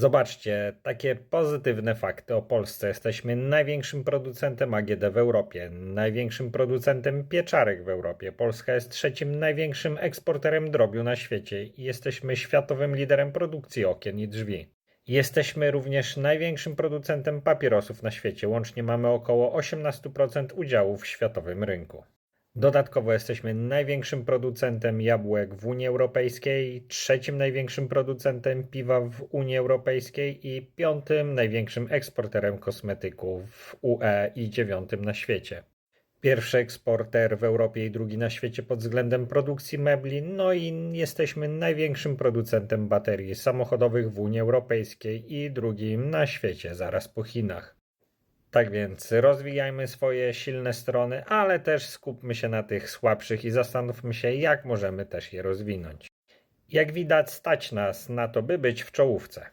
Zobaczcie, takie pozytywne fakty o Polsce. Jesteśmy największym producentem AGD w Europie, największym producentem pieczarek w Europie. Polska jest trzecim największym eksporterem drobiu na świecie i jesteśmy światowym liderem produkcji okien i drzwi. Jesteśmy również największym producentem papierosów na świecie. Łącznie mamy około 18% udziału w światowym rynku. Dodatkowo jesteśmy największym producentem jabłek w Unii Europejskiej, trzecim największym producentem piwa w Unii Europejskiej i piątym największym eksporterem kosmetyków w UE i dziewiątym na świecie. Pierwszy eksporter w Europie i drugi na świecie pod względem produkcji mebli, no i jesteśmy największym producentem baterii samochodowych w Unii Europejskiej i drugim na świecie, zaraz po Chinach. Tak więc rozwijajmy swoje silne strony, ale też skupmy się na tych słabszych i zastanówmy się, jak możemy też je rozwinąć. Jak widać, stać nas na to, by być w czołówce.